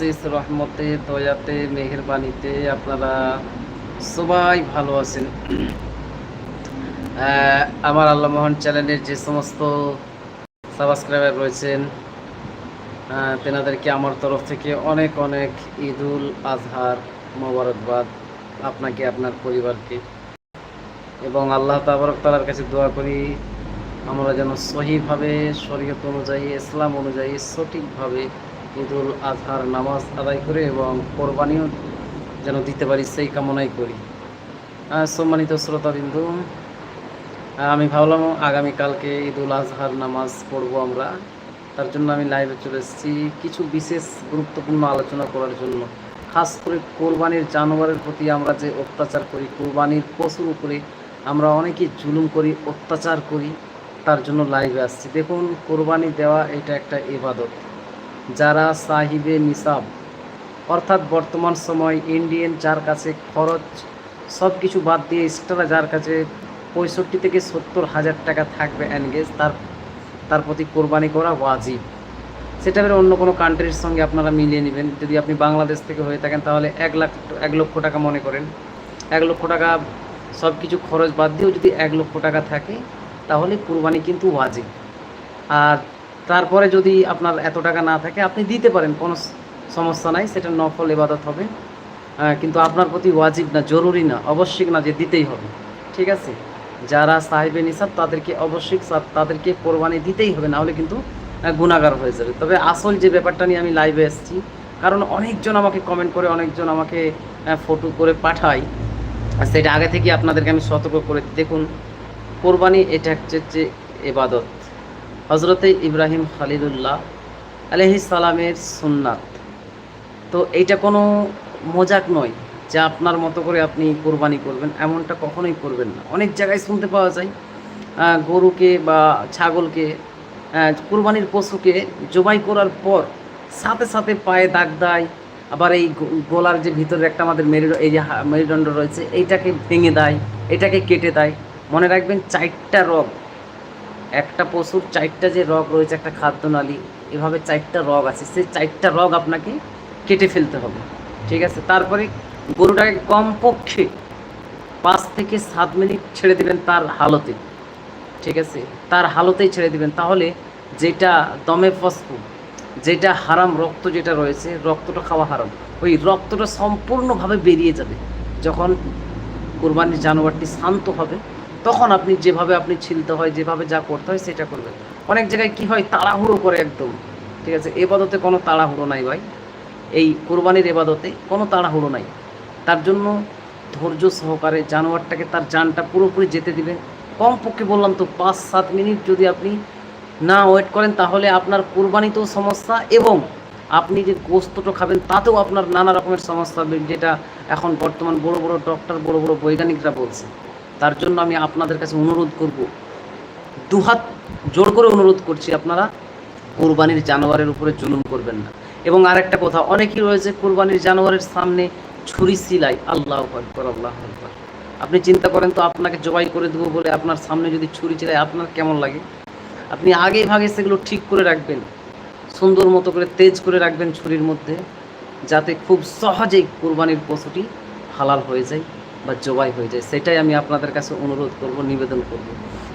রহমতে, দয়াতে, মেহেরবানিতে আপনারা সবাই ভালো আছেন। আমার আল্লাহ মোহন চ্যানেলের যে সমস্ত সাবস্ক্রাইবার রয়েছেন তেনাদেরকে আমার তরফ থেকে অনেক অনেক ঈদুল আজহার মোবারকবাদ আপনাকে, আপনার পরিবারকে। এবং আল্লাহ তাবারক তালার কাছে দোয়া করি, আমরা যেন সহিভাবে, শরীয়ত অনুযায়ী, ইসলাম অনুযায়ী সঠিকভাবে ঈদুল আজহার নামাজ আদায় করে এবং কোরবানিও যেন দিতে পারি সেই কামনাই করি। সম্মানিত শ্রোতাবিন্দু আমি ভাবলাম আগামীকালকে ঈদুল আজহার নামাজ পড়ব আমরা। তার জন্য আমি লাইভে চলে এসেছি। কিছু বিশেষ গুরুত্বপূর্ণ আলোচনা করার জন্য। খাস করে কোরবানির জানোয়ারের প্রতি আমরা যে অত্যাচার করি, কোরবানির পশুর উপরে আমরা অনেকে জুলুম করি, অত্যাচার করি, তার জন্য লাইভে আসছি। দেখুন, কোরবানি দেওয়া এটা একটা ইবাদত। যারা সাহিবে নিসাব, অর্থাৎ বর্তমান সময় ইন্ডিয়ান যার কাছে খরচ সব কিছু বাদ দিয়ে এক্সট্রা যার কাছে পঁয়ষট্টি থেকে সত্তর হাজার টাকা থাকবে এনগেজ, তার তার প্রতি কোরবানি করা ওয়াজিব। সেটা এবার অন্য কোনো কান্ট্রির সঙ্গে আপনারা মিলিয়ে নেবেন। যদি আপনি বাংলাদেশ থেকে হয়ে থাকেন, তাহলে এক লাখ, এক লক্ষ টাকা মনে করেন। এক লক্ষ টাকা সব কিছু খরচ বাদ দিয়েও যদি এক লক্ষ টাকা থাকে, তাহলে কোরবানি কিন্তু ওয়াজিব। আর তারপরে যদি আপনার এত টাকা না থাকে, আপনি দিতে পারেন, কোনো সমস্যা নাই, সেটা নফল এবাদত হবে। কিন্তু আপনার প্রতি ওয়াজিব না, জরুরি না, আবশ্যিক না যে দিতেই হবে। ঠিক আছে? যারা সাহেবে নিসাব, তাদেরকে অবশ্যই তাদেরকে কোরবানি দিতেই হবে, না হলে কিন্তু গুণাগার হয়ে যাবে। তবে আসল যে ব্যাপারটা নিয়ে আমি লাইভে এসেছি, কারণ অনেকজন আমাকে কমেন্ট করে, অনেকজন আমাকে ফটো করে পাঠায়। সেটা আগে থেকে আপনাদেরকে আমি সতর্ক করে, দেখুন, কোরবানি এটা হচ্ছে যে এবাদত হজরতে ইব্রাহিম খালিদুল্লাহ আলহি সালামের সুন্নাত। তো এইটা কোনো মজাক নয় যে আপনার মতো করে আপনি কোরবানি করবেন, এমনটা কখনোই করবেন না। অনেক জায়গায় শুনতে পাওয়া যায় গরুকে বা ছাগলকে কোরবানির পশুকে জবাই করার পর সাথে সাথে পায়ে দাগ দেয়, আবার এই গলার যে ভিতরে একটা আমাদের মেরু এই যে মেরুদণ্ড রয়েছে, এইটাকে ভেঙে দেয়, এটাকে কেটে দেয়। মনে রাখবেন চারটা রগ একটা পশুর চারটা যে রগ রয়েছে, একটা খাদ্যনালী, এভাবে চারটা রগ আছে, সেই চারটা রগ আপনাকে কেটে ফেলতে হবে, ঠিক আছে? তারপরে গরুটাকে কমপক্ষে পাঁচ থেকে সাত মিনিট ছেড়ে দিবেন তার হালতে, ঠিক আছে? তার হালতেই ছেড়ে দিবেন। তাহলে যেটা দমে ফসফু, যেটা হারাম রক্ত যেটা রয়েছে, রক্তটা খাওয়া হারাম। ওই রক্তটা সম্পূর্ণভাবে বেরিয়ে যাবে যখন কোরবানির জানোয়ারটি শান্ত হবে তখন আপনি যেভাবে আপনি ছিলতে হয়, যেভাবে যা করতে হয় সেটা করবেন। অনেক জায়গায় কি হয়, তাড়াহুড়ো করে একদম। ঠিক আছে? এবাদতে কোনো তাড়াহুড়ো নাই ভাই। এই কোরবানির এবাদতে কোনো তাড়াহুড়ো নাই। তার জন্য ধৈর্য সহকারে জানোয়ারটাকে তার জানটা পুরোপুরি যেতে দিবেন কমপক্ষে বললাম তো পাঁচ সাত মিনিট যদি আপনি না ওয়েট করেন, তাহলে আপনার কোরবানিতেও সমস্যা এবং আপনি যে গোস্তটা খাবেন, তাতেও আপনার নানা রকমের সমস্যা হবে, যেটা এখন বর্তমান বড় বড় ডক্টর বড় বড় বৈজ্ঞানিকরা বলছে। তার জন্য আমি আপনাদের কাছে অনুরোধ করব। দুহাত জোর করে অনুরোধ করছি আপনারা কোরবানির জানোয়ারের উপরে জুলুম করবেন না। এবং আরেকটা কথা, অনেকেই রয়েছে কোরবানির জানোয়ারের সামনে ছুরি সিলাই। আল্লাহ আকবর আল্লাহ আকবর। আপনি চিন্তা করেন তো আপনাকে জবাই করে দেবো বলে আপনার সামনে যদি ছুরি চিলাই আপনার কেমন লাগে? আপনি আগে ভাগে সেগুলো ঠিক করে রাখবেন। সুন্দর মতো করে তেজ করে রাখবেন ছুরির মধ্যে, যাতে খুব সহজেই কোরবানির পশুটি হালাল হয়ে যায়। বা জবাই হয়ে যায়, সেটাই আমি আপনাদের কাছে অনুরোধ করব, নিবেদন করব।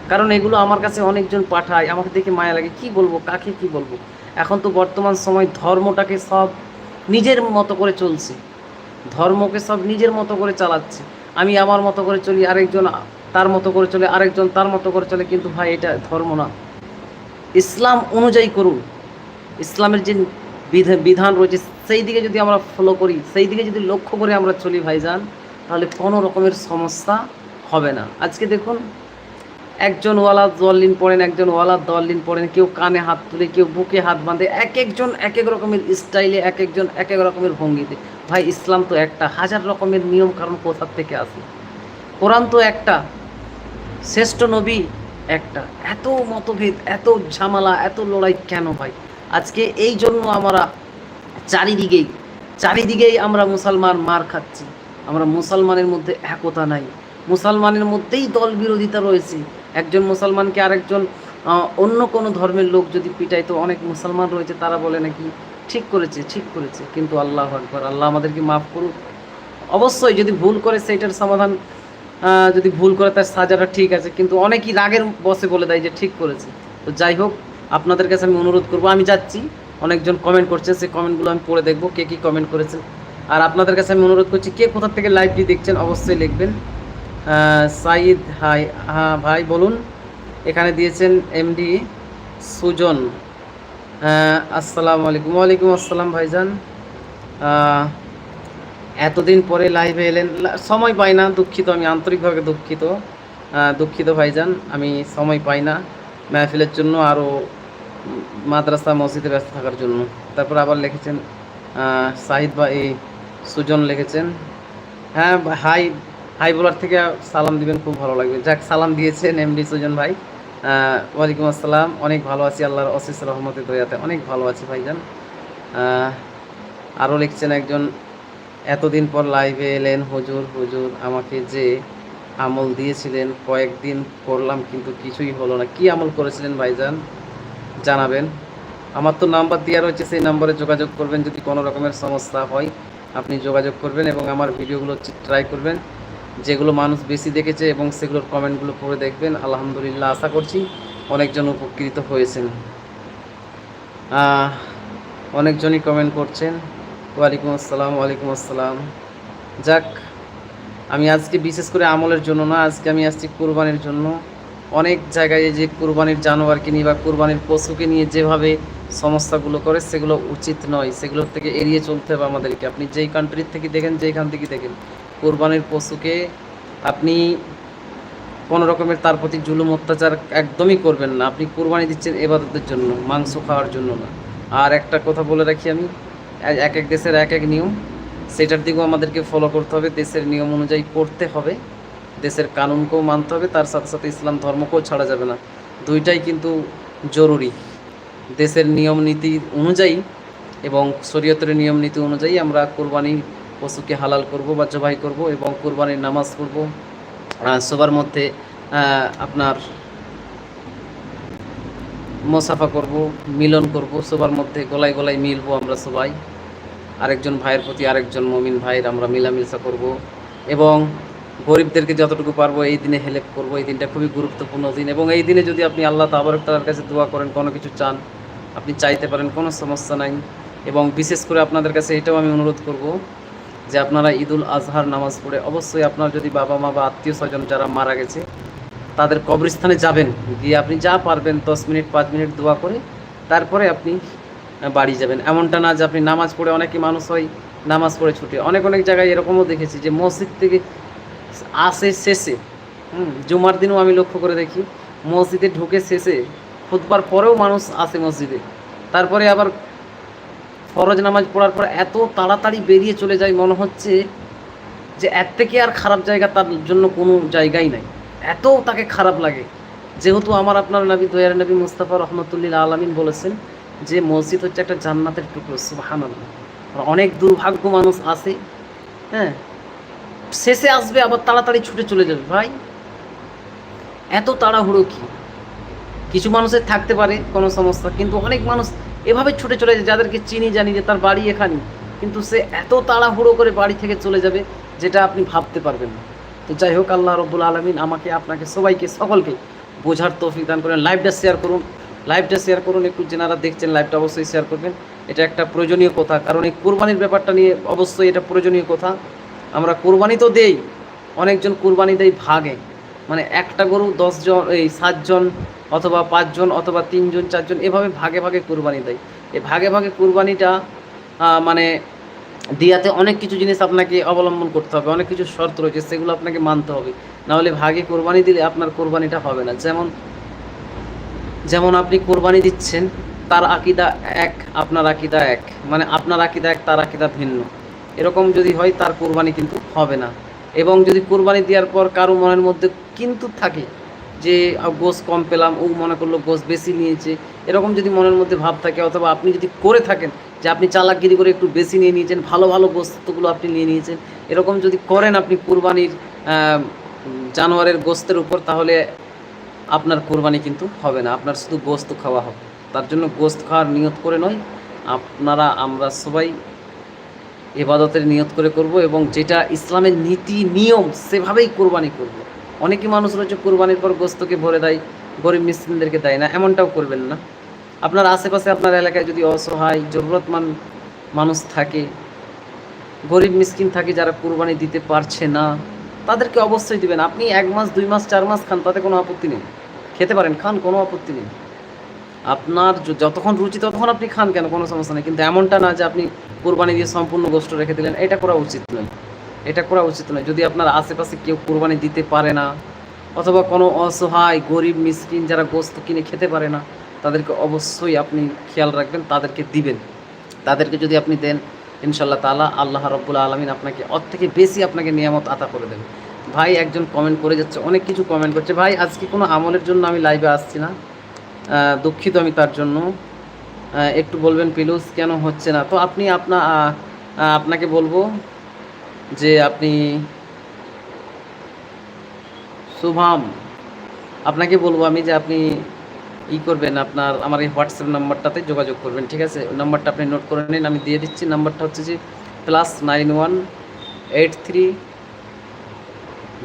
কারণ এগুলো আমার কাছে অনেকজন পাঠায়, আমাকে দেখে মায়া লাগে, কি বলব, কাকে কি বলব? এখন তো বর্তমান সময় ধর্মটাকে সব নিজের মতো করে চলছে। ধর্মকে সব নিজের মতো করে চালাচ্ছে। আমি আমার মতো করে চলি, আরেকজন তার মতো করে চলে, আরেকজন তার মতো করে চলে, কিন্তু ভাই, এটা ধর্ম না। ইসলাম অনুযায়ী করুন। ইসলামের যে বিধা- বিধান রয়েছে সেই দিকে যদি আমরা ফলো করি সেই দিকে যদি লক্ষ্য করে আমরা চলি ভাইজান তাহলে কোনো রকমের সমস্যা হবে না। আজকে দেখুন, একজন ওয়ালা দলিন পড়েন, একজন ওয়ালা দলিন পড়েন, কেউ কানে হাত তুলে, কেউ বুকে হাত বাঁধে, এক একজন, এক এক রকমের স্টাইলে, এক একজন, এক এক রকমের ভঙ্গিতে। ভাই, ইসলাম তো একটা, হাজার রকমের নিয়ম কারণ কোথার থেকে আসে? কোরআন তো একটা, শ্রেষ্ঠ নবী একটা। এত মতভেদ, এত ঝামেলা, এত লড়াই কেন ভাই? আজকে এই জন্য আমরা চারিদিকেই চারিদিকেই আমরা মুসলমান মার খাচ্ছি। আমরা মুসলমানের মধ্যে একতা নাই। মুসলমানের মধ্যেই দল বিরোধিতা রয়েছে। একজন মুসলমানকে আরেকজন অন্য কোনো ধর্মের লোক যদি পিটায়, তো অনেক মুসলমান রয়েছে, তারা বলে নাকি, ঠিক করেছে ঠিক করেছে। কিন্তু আল্লাহ আকবার, আল্লাহ আমাদেরকে মাফ করুক। অবশ্যই যদি ভুল করে সেইটার সমাধান যদি ভুল করে তার সাজাটা ঠিক আছে। কিন্তু অনেকেই রাগের বসে বলে দেয় যে ঠিক করেছে। তো যাই হোক, আপনাদের কাছে আমি অনুরোধ করব, আমি যাচ্ছি। অনেকজন কমেন্ট করছে, সেই কমেন্টগুলো আমি পড়ে দেখব, কে কী কমেন্ট করেছে। আর আপনাদের কাছে আমি অনুরোধ করছি, কে কোথা থেকে লাইভটি দেখছেন অবশ্যই লিখবেন। সাইদ হাই হ্যাঁ ভাই বলুন। এখানে দিয়েছেন এমডি সুজন। আসসালামু আলাইকুম। ওয়ালাইকুম আসসালাম ভাইজান। এতদিন পরে লাইভে এলেন। সময় পাই না, দুঃখিত, আমি আন্তরিকভাবে দুঃখিত। দুঃখিত ভাইজান, আমি সময় পাই না মেহফিলের জন্য আরও মাদ্রাসা, মসজিদে ব্যস্ত থাকার জন্য। তারপর আবার লিখেছেন সাহিদ ভাই সুজন লিখেছেন। হ্যাঁ হাই হাই বলার থেকে সালাম দিবেন, খুব ভালো লাগবে। যাক, সালাম দিয়েছেন এমডি সুজন ভাই। ওয়ালাইকুম আসসালাম। অনেক ভালো আছি, আল্লাহর অশেষ রহমতে দয়াতে। অনেক ভালো আছি ভাইজান। আরও লিখছেন একজন, এতদিন পর লাইভে এলেন, হুজুর হুজুর, আমাকে যে আমল দিয়েছিলেন, কয়েকদিন করলাম, কিন্তু কিছুই হলো না। কি আমল করেছিলেন ভাইজান? জানাবেন। আমার তো নাম্বার দেওয়া রয়েছে, সেই নাম্বারে যোগাযোগ করবেন, যদি কোনো রকমের সমস্যা হয়। আপনি যোগাযোগ করবেন এবং আমার ভিডিওগুলো ট্রাই করবেন। যেগুলো মানুষ বেশি দেখেছে এবং সেগুলোর কমেন্টগুলো পড়ে দেখবেন, আলহামদুলিল্লাহ আশা করছি অনেকজন উপকৃত হয়েছেন। অনেকজনই কমেন্ট করছেন, ওয়ালাইকুম আসসালাম ওয়ালাইকুম আসসালাম। যাক, আমি আজকে বিশেষ করে আমলের জন্য না, আজকে আমি আসছি কোরবানির জন্য। অনেক জায়গায় যে কুরবানির জানোয়ারকে নিয়ে বা কুরবানির পশুকে নিয়ে যেভাবে সমস্যাগুলো করে, সেগুলো উচিত নয়। সেগুলোর থেকে এড়িয়ে চলতে হবে আমাদেরকে। আপনি যেই কান্ট্রির থেকে দেখেন, যেইখান থেকে দেখেন, কোরবানির পশুকে আপনি কোনো রকমের তার প্রতি জুলুম, অত্যাচার একদমই করবেন না। আপনি কোরবানি দিচ্ছেন এবাদতের জন্য, মাংস খাওয়ার জন্য না। আর একটা কথা বলে রাখি আমি, এক এক দেশের এক এক নিয়ম, সেটার দিকেও আমাদেরকে ফলো করতে হবে। দেশের নিয়ম অনুযায়ী করতে হবে। দেশের কানুনকেও মানতে হবে, তার সাথে সাথে ইসলাম ধর্মকেও ছাড়া যাবে না। দুইটাই কিন্তু জরুরি। দেশের নিয়ম নীতি অনুযায়ী এবং শরীয়তের নিয়ম নীতি অনুযায়ী আমরা কোরবানি পশুকে হালাল করব বা জবাই করব এবং কোরবানির নামাজ পড়ব। সবার মধ্যে আপনার মোসাফা করব, মিলন করব, সবার মধ্যে গলায় গলায় মিলবো আমরা সবাই। আরেকজন ভাইয়ের প্রতি আরেকজন মমিন ভাইয়ের আমরা মিলামিশা করব। এবং গরিবদেরকে যতটুকু পারব এই দিনে হেল্প করব। এই দিনটা খুবই গুরুত্বপূর্ণ দিন এবং এই দিনে যদি আপনি আল্লাহ তাবারক তালার কাছে দোয়া করেন, কোনো কিছু চান, আপনি চাইতে পারেন, কোনো সমস্যা নাই। এবং বিশেষ করে আপনাদের কাছে এটাও আমি অনুরোধ করব যে আপনারা ঈদুল আজহার নামাজ পড়ে অবশ্যই আপনার যদি বাবা মা বা আত্মীয় স্বজন যারা মারা গেছে, তাদের কবরস্থানে যাবেন। গিয়ে আপনি যা পারবেন, দশ মিনিট, পাঁচ মিনিট দোয়া করে তারপরে আপনি বাড়ি যাবেন। এমনটা না যে আপনি নামাজ পড়ে অনেকে মানুষ হয়, নামাজ পড়ে ছুটে। অনেক অনেক জায়গায় এরকমও দেখেছি যে মসজিদ থেকে আসে শেষে, হুম, জুমার দিনও আমি লক্ষ্য করে দেখি, মসজিদে ঢুকে শেষে খুদবার পরেও মানুষ আসে মসজিদে। তারপরে আবার ফরজ নামাজ পড়ার পর এত তাড়াতাড়ি বেরিয়ে চলে যায়, মনে হচ্ছে যে এর থেকে আর খারাপ জায়গা তার জন্য কোনো জায়গাই নাই। এত তাকে খারাপ লাগে। যেহেতু আমার আপনার নবী, দয়ার নবী মুস্তাফা রহমতুল্লিল আলমিন বলেছেন যে মসজিদ হচ্ছে একটা জান্নাতের টুকরো সুবাহান অনেক দুর্ভাগ্য মানুষ আসে হ্যাঁ শেষে আসবে, আবার তাড়াতাড়ি ছুটে চলে যাবে, ভাই। এত তাড়াহুড়ো কি? কিছু মানুষের থাকতে পারে, কোনো সমস্যা। কিন্তু অনেক মানুষ এভাবে ছুটে চলে যায়, যাদেরকে চিনি, জানি যে তার বাড়ি এখানে। কিন্তু সে এত তাড়াহুড়ো করে বাড়ি থেকে চলে যাবে, যেটা আপনি ভাবতে পারবেন না। তো যাই হোক, আল্লাহ রব্বুল আলমিন আমাকে, আপনাকে, সবাইকে, সকলকে বোঝার তৌফিক দান করেন। লাইভটা শেয়ার করুন। লাইভটা শেয়ার করুন। একটু যেনারা দেখছেন, লাইভটা অবশ্যই শেয়ার করবেন। এটা একটা প্রয়োজনীয় কথা। কারণ এই কোরবানির ব্যাপারটা নিয়ে অবশ্যই এটা প্রয়োজনীয় কথা। আমরা কোরবানি তো দেই, অনেকজন কোরবানি দেয় ভাগে। মানে একটা গরু দশজন এই সাতজন অথবা পাঁচজন অথবা তিনজন চারজন এভাবে ভাগে ভাগে কোরবানি দেয় এই ভাগে ভাগে কোরবানিটা মানে দিয়াতে অনেক কিছু জিনিস আপনাকে অবলম্বন করতে হবে, অনেক কিছু শর্ত রয়েছে, সেগুলো আপনাকে মানতে হবে। নাহলে ভাগে কোরবানি দিলে আপনার কোরবানিটা হবে না। যেমন যেমন আপনি কোরবানি দিচ্ছেন, তার আকিদা এক, আপনার আকিদা এক। মানে আপনার আকিদা এক, তার আকিদা ভিন্ন। এরকম যদি হয় তার কোরবানি কিন্তু হবে না। এবং যদি কোরবানি দেওয়ার পর কারও মনের মধ্যে কিন্তু থাকে যে গোস কম পেলাম, ও মনে করল গোস বেশি নিয়েছে। এরকম যদি মনের মধ্যে ভাব থাকে, অথবা আপনি যদি করে থাকেন যে, আপনি চালাকগিরি করে একটু বেশি নিয়ে নিয়েছেন, ভালো ভালো গোস্তগুলো আপনি নিয়ে নিয়েছেন। এরকম যদি করেন আপনি কোরবানির জানোয়ারের গোস্তের উপর, তাহলে আপনার কোরবানি কিন্তু হবে না। আপনার শুধু গোস্ত খাওয়া হবে। তার জন্য গোস্ত খাওয়ার নিয়ত করে নয়, আপনারা, আমরা সবাই এবাদতের নিয়ত করে করব এবং যেটা ইসলামের নীতি, নিয়ম, সেভাবেই কোরবানি করব। অনেকই মানুষ রয়েছে কোরবানির পর গোস্তকে ভরে দেয়, গরিব মিসকিনদেরকে দেয় না, এমনটাও করবেন না। আপনার আশেপাশে, আপনার এলাকায় যদি অসহায় জরুরতমান মানুষ থাকে, গরিব মিসকিন থাকে যারা কোরবানি দিতে পারছে না, তাদেরকে অবশ্যই দিবেন। আপনি এক মাস, দুই মাস, চার মাস খান, তাতে কোনো আপত্তি নেই। খেতে পারেন, খান, কোনো আপত্তি নেই। আপনার যতক্ষণ রুচি, ততক্ষণ আপনি খান কেন? কোনো সমস্যা নেই। কিন্তু এমনটা না যে আপনি কোরবানি দিয়ে সম্পূর্ণ গোষ্ঠ রেখে দিলেন, এটা করা উচিত নয়। এটা করা উচিত নয়। যদি আপনার আশেপাশে কেউ কোরবানি দিতে পারে না, অথবা কোনো অসহায়, গরিব, মিসকিন যারা গোস্ত কিনে খেতে পারে না, তাদেরকে অবশ্যই আপনি খেয়াল রাখবেন, তাদেরকে দিবেন। তাদেরকে যদি আপনি দেন ইনশাল্লাহ তালা আল্লাহ রব্বুল আলমিন আপনাকে ওর থেকে বেশি আপনাকে নিয়ামত আতা করে দেবে। ভাই একজন কমেন্ট করে যাচ্ছে, অনেক কিছু কমেন্ট করছে। ভাই, আজকে কোনো আমলের জন্য আমি লাইভে আসছি না। দুঃখিত আমি তার জন্য। একটু বলবেন পিলুস, কেন হচ্ছে না? তো আপনি আপনা আপনাকে বলব যে আপনি শুভাম, আপনাকে বলব আমি যে আপনি ই করবেন আপনার, আমার এই হোয়াটসঅ্যাপ নাম্বারটাতে যোগাযোগ করবেন, ঠিক আছে? নাম্বারটা আপনি নোট করে নিন, আমি দিয়ে দিচ্ছি, নাম্বারটা হচ্ছে যে plus nine one eight three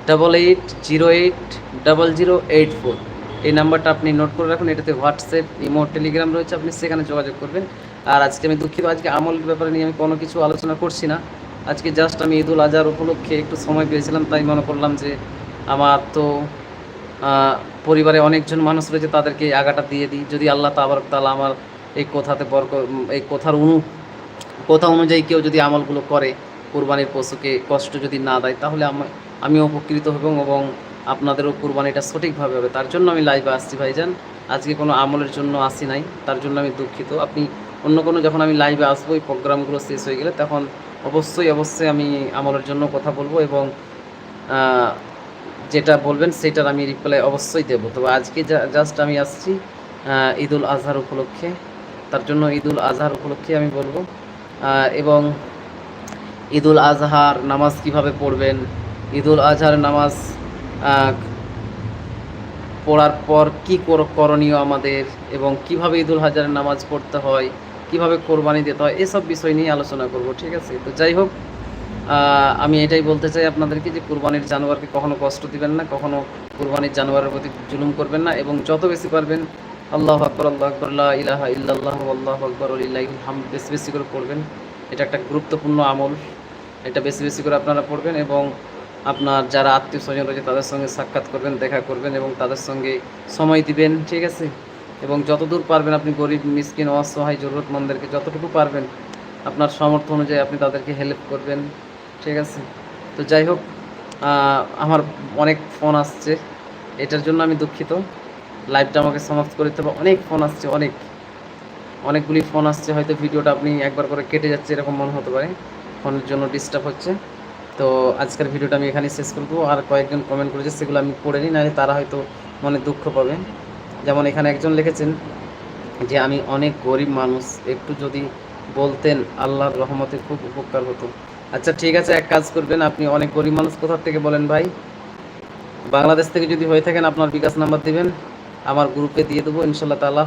double eight zero eight double zero eight four এই নাম্বারটা আপনি নোট করে রাখুন, এটাতে হোয়াটসঅ্যাপ ইমো টেলিগ্রাম রয়েছে, আপনি সেখানে যোগাযোগ করবেন। আর আজকে আমি দুঃখিত, আজকে আমল ব্যাপারে নিয়ে আমি কোনো কিছু আলোচনা করছি না। আজকে জাস্ট আমি ঈদুল আজহার উপলক্ষে একটু সময় পেয়েছিলাম, তাই মনে করলাম যে আমার তো পরিবারে অনেকজন মানুষ রয়েছে, তাদেরকে আগাটা দিয়ে দিই। যদি আল্লাহ তাবার তালা আমার এই কথাতে বরক, এই কথার অনু, কথা অনুযায়ী কেউ যদি আমলগুলো করে, কোরবানির পশুকে কষ্ট যদি না দেয়, তাহলে আমি উপকৃত হব এবং আপনাদেরও কোরবানিটা সঠিকভাবে হবে। তার জন্য আমি লাইভে আসছি ভাইজান। আজকে কোনো আমলের জন্য আসি নাই। তার জন্য আমি দুঃখিত। আপনি অন্য কোনো যখন আমি লাইভে আসব, এই প্রোগ্রামগুলো শেষ হয়ে গেলে তখন অবশ্যই অবশ্যই আমি আমলের জন্য কথা বলব এবং যেটা বলবেন সেটার আমি রিপ্লাই অবশ্যই দেবো। তবে আজকে জাস্ট আমি আসছি ঈদুল আজহার উপলক্ষে। তার জন্য ঈদুল আজহার উপলক্ষে আমি বলব। এবং ঈদুল আজহার নামাজ কীভাবে পড়বেন? ঈদুল আজহার নামাজ পড়ার পর কি করণীয় আমাদের এবং কীভাবে ঈদুল হাজারের নামাজ পড়তে হয়, কীভাবে কোরবানি দিতে হয়, এসব বিষয় নিয়ে আলোচনা করব, ঠিক আছে? তো যাই হোক আমি এটাই বলতে চাই আপনাদেরকে যে কুরবানির জানোয়ারকে কখনো কষ্ট দিবেন না, কখনো কুরবানির জানোয়ারের প্রতি জুলুম করবেন না এবং যত বেশি পারবেন, আল্লাহ আকবর আল্লাহ আকবর, লা ইলাহা ইল্লাল্লাহ আল্লাহ আকবর হাম বেশি বেশি করে পড়বেন। এটা একটা গুরুত্বপূর্ণ আমল, এটা বেশি বেশি করে আপনারা পড়বেন এবং আপনার যারা আত্মীয় স্বজন রয়েছে, তাদের সঙ্গে সাক্ষাৎ করবেন, দেখা করবেন এবং তাদের সঙ্গে সময় দিবেন, ঠিক আছে? এবং যতদূর পারবেন আপনি গরিব, মিসকিন, অসহায়, জরুরতমন্দেরকে যতটুকু পারবেন, আপনার সামর্থ্য অনুযায়ী আপনি তাদেরকে হেল্প করবেন, ঠিক আছে? তো যাই হোক আমার অনেক ফোন আসছে। এটার জন্য আমি দুঃখিত। লাইভটা আমাকে সমাপ্ত করে দিতে হবে। অনেক ফোন আসছে, অনেক। অনেকগুলি ফোন আসছে, হয়তো ভিডিওটা আপনি একবার করে কেটে যাচ্ছে, এরকম মনে হতে পারে। ফোনের জন্য ডিস্টার্ব হচ্ছে। তো আজকের ভিডিওটা আমি এখানেই শেষ করে দেবো আর কয়েকজন কমেন্ট করেছে, সেগুলো আমি পড়ে নিই, নাহলে তারা হয়তো মনে দুঃখ পাবে যেমন এখানে একজন লিখেছেন যে, আমি অনেক গরিব মানুষ, একটু যদি বলতেন আল্লাহর রহমতে খুব উপকার হতো। আচ্ছা ঠিক আছে, এক কাজ করবেন, আপনি অনেক গরিব মানুষ কোথা থেকে বলেন ভাই? বাংলাদেশ থেকে যদি হয়ে থাকেন, আপনার বিকাশ নাম্বার দিবেন, আমার গ্রুপে দিয়ে দেবো ইনশাল্লাহ তালা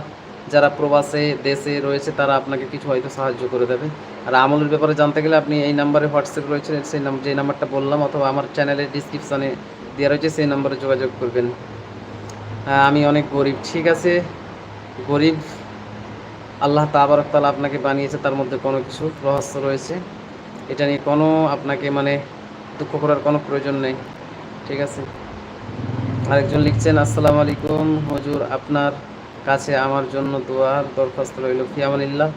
যারা প্রবাসে, দেশে রয়েছে, তারা আপনাকে কিছু হয়তো সাহায্য করে দেবে। আর আমলের ব্যাপারে জানতে গেলে আপনি এই নাম্বারে হোয়াটসঅ্যাপ রয়েছে, সেই নাম যে নাম্বারটা বললাম, অথবা আমার চ্যানেলের ডিসক্রিপশানে দেওয়া রয়েছে, সেই নাম্বারে যোগাযোগ করবেন। আমি অনেক গরিব। ঠিক আছে? গরিব, আল্লাহ তাবারক তালা আপনাকে বানিয়েছে, তার মধ্যে কোনো কিছু রহস্য রয়েছে। এটা নিয়ে কোনো আপনাকে মানে দুঃখ করার কোনো প্রয়োজন নেই। ঠিক আছে? আরেকজন লিখছেন, আসসালামু আলাইকুম। হুজুর, আপনার কাছে আমার জন্য দোয়ার দরখাস্ত রইল। ফিয়ামানিল্লাহ।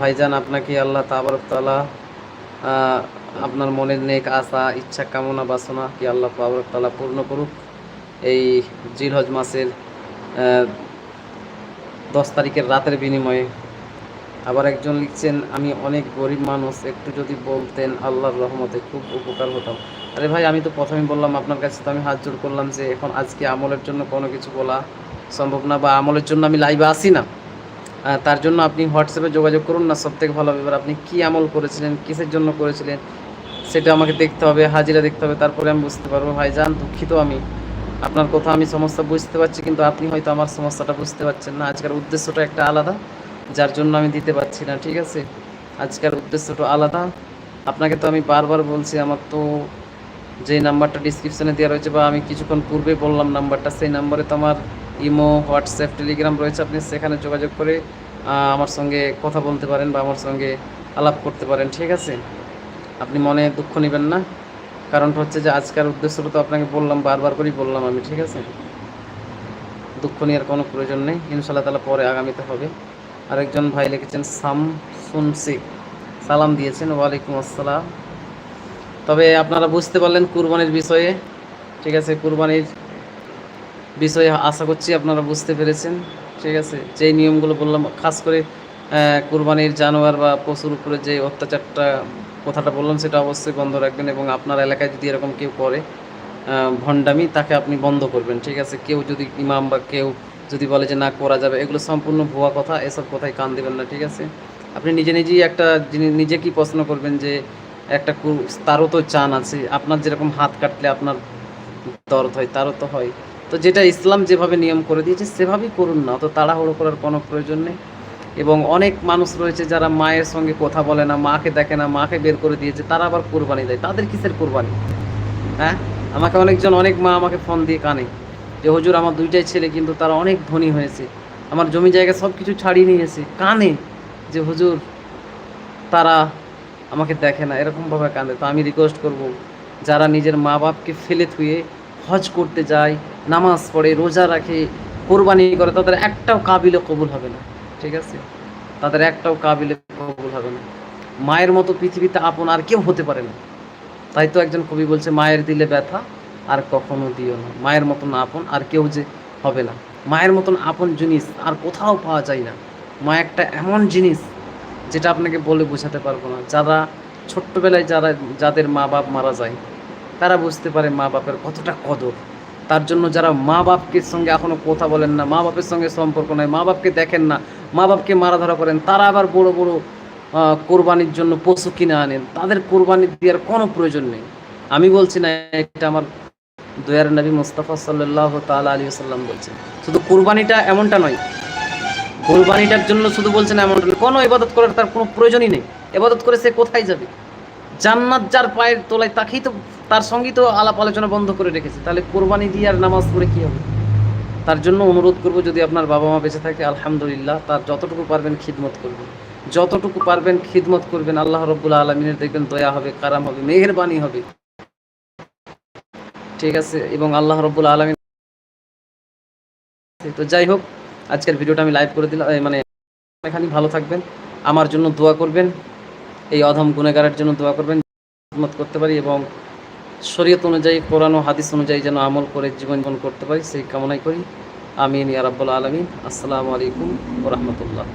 ভাইজান, আপনাকে আল্লাহ তাবারক তালা আপনার মনের নেক আশা, ইচ্ছা, কামনা, বাসনা কি আল্লাহ তাবারক তালা পূর্ণ করুক। এই জিলহজ মাসের দশ তারিখের রাতের বিনিময়ে আবার একজন লিখছেন, আমি অনেক গরিব মানুষ, একটু যদি বলতেন আল্লাহর রহমতে খুব উপকার হতাম। আরে ভাই, আমি তো প্রথমেই বললাম আপনার কাছে তো আমি হাত জোর করলাম যে এখন আজকে আমলের জন্য কোনো কিছু বলা সম্ভব না বা আমলের জন্য আমি লাইভে আসি না। তার জন্য আপনি হোয়াটসঅ্যাপে যোগাযোগ করুন না। সব থেকে ভালো এবার আপনি কী আমল করেছিলেন, কিসের জন্য করেছিলেন, সেটা আমাকে দেখতে হবে, হাজিরা দেখতে হবে, তারপরে আমি বুঝতে পারব। ভাইজান দুঃখিত আমি। আপনার কথা আমি সমস্যা বুঝতে পারছি, কিন্তু আপনি হয়তো আমার সমস্যাটা বুঝতে পারছেন না। আজকের উদ্দেশ্যটা একটা আলাদা, যার জন্য আমি দিতে পারছি না, ঠিক আছে? আজকের উদ্দেশ্যটা আলাদা। আপনাকে তো আমি বারবার বলছি, আমার তো যে নাম্বারটা ডিসক্রিপশানে দেওয়া রয়েছে বা আমি কিছুক্ষণ পূর্বে বললাম নাম্বারটা সেই নাম্বারে তো আমার ইমো, হোয়াটসঅ্যাপ, টেলিগ্রাম রয়েছে। আপনি সেখানে যোগাযোগ করে আমার সঙ্গে কথা বলতে পারেন বা আমার সঙ্গে আলাপ করতে পারেন, ঠিক আছে? আপনি মনে দুঃখ নেবেন না। কারণটা হচ্ছে যে আজকের উদ্দেশ্যটা তো আপনাকে বললাম, বারবার করেই বললাম আমি, ঠিক আছে? দুঃখ নেওয়ার কোনো প্রয়োজন নেই। ইনশাল্লাহ তালা পরে আগামীতে হবে। আরেকজন ভাই লিখেছেন, সাম সুনসিক সালাম দিয়েছেন, ওয়ালাইকুম আসসালাম। তবে আপনারা বুঝতে পারলেন কুরবানির বিষয়ে, ঠিক আছে? কুরবানির বিষয়ে আশা করছি আপনারা বুঝতে পেরেছেন। ঠিক আছে? যেই নিয়মগুলো বললাম, খাস করে কুরবানির জানোয়ার বা পশুর উপরে যে অত্যাচারটা, কথাটা বললাম, সেটা অবশ্যই বন্ধ রাখবেন এবং আপনার এলাকায় যদি এরকম কেউ করে ভণ্ডামি, তাকে আপনি বন্ধ করবেন। ঠিক আছে? কেউ যদি ইমাম বা কেউ যদি বলে যে না, করা যাবে, এগুলো সম্পূর্ণ ভুয়া কথা, এসব কথায় কান দেবেন না, ঠিক আছে? আপনি নিজে নিজেই একটা নিজে কি প্রশ্ন করবেন যে, একটা তারও তো চান আছে, আপনার যেরকম হাত কাটলে আপনার দরদ হয়, তারও তো হয়। তো যেটা ইসলাম যেভাবে নিয়ম করে দিয়েছে, সেভাবেই করুন না। অত তাড়াহুড়ো করার কোনো প্রয়োজন নেই। এবং অনেক মানুষ রয়েছে যারা মায়ের সঙ্গে কথা বলে না, মাকে দেখে না, মাকে বের করে দিয়েছে, তারা আবার কোরবানি দেয়। তাদের কিসের কোরবানি? হ্যাঁ? আমাকে অনেকজন, অনেক মা আমাকে ফোন দিয়ে কানে যে, হুজুর, আমার দুইটাই ছেলে, কিন্তু তারা অনেক ধনী হয়েছে। আমার জমি জায়গা সব কিছু ছাড়িয়ে নিয়েছে কানে যে, হুজুর, তারা আমাকে দেখে না। এরকমভাবে কাঁদে। তো আমি রিকোয়েস্ট করব, যারা নিজের মা বাপকে ফেলে থুয়ে হজ করতে যায়, নামাজ পড়ে, রোজা রাখে, কোরবানি করে, তাদের একটাও কাবিলে কবুল হবে না। ঠিক আছে? তাদের একটাও কাবিলে কবুল হবে না। মায়ের মতো পৃথিবীতে আপন আর কেউ হতে পারে না। তাই তো একজন কবি বলছে, মায়ের দিলে ব্যথা আর কখনো দিও না। মায়ের মতন আপন আর কেউ যে হবে না। মায়ের মতন আপন জিনিস আর কোথাও পাওয়া যায় না। মা একটা এমন জিনিস যেটা আপনাকে বলে বোঝাতে পারব না। যারা ছোট্টবেলায় যারা, যাদের মা বাপ মারা যায় তারা বুঝতে পারে মা বাপের কতটা কদর। তার জন্য যারা মা বাপকে সঙ্গে এখনও কথা বলেন না, মা বাপের সঙ্গে সম্পর্ক নাই, মা বাপকে দেখেন না, মা বাপকে মারা ধরা করেন, তারা আবার বড় বড় কোরবানির জন্য পশু কিনে আনেন। তাদের কোরবানি দেওয়ার কোনো প্রয়োজন নেই। আমি বলছি না, এটা আমার দয়ার নবী মুস্তাফা সাল্লাহ তাল আলী সাল্লাম বলছেন। শুধু কোরবানিটা এমনটা নয়, কোরবানিটার জন্য শুধু বলছেন এমনটা নয়, কোনো ইবাদত করার তার কোনো প্রয়োজনই নেই। ইবাদত করে সে কোথায় যাবে? জান্নাত যার পায়ের তোলায় তাকেই তো তার সঙ্গেই তো আলাপ আলোচনা বন্ধ করে রেখেছে। তাহলে কোরবানি দিয়ে আর নামাজ পড়ে কী হবে? তার জন্য অনুরোধ করব, যদি আপনার বাবা মা বেঁচে থাকে, আলহামদুলিল্লাহ, তার যতটুকু পারবেন খিদমত করবেন। যতটুকু পারবেন খিদমত করবেন, আল্লাহ রব্বুল আলমিনের দেখবেন দয়া হবে, কারাম হবে, মেহেরবানি হবে। ঠিক আছে? এবং আল্লাহ রব্বুল আলমিন তো যাই হোক, আজকের ভিডিওটা আমি লাইভ করে দিলাম মানে এখানে ভালো থাকবেন। আমার জন্য দোয়া করবেন। এই অধম গুণাগারের জন্য দোয়া করবেন, খেদমত করতে পারি এবং শরীয়ত অনুযায়ী, কোরআন ও হাদিস অনুযায়ী যেন আমল করে জীবনযাপন করতে পারি, সেই কামনাই করি। আমিন ইয়ারাবুল আলমিন। আসসালামু আলাইকুম ওরহমতুল্লাহ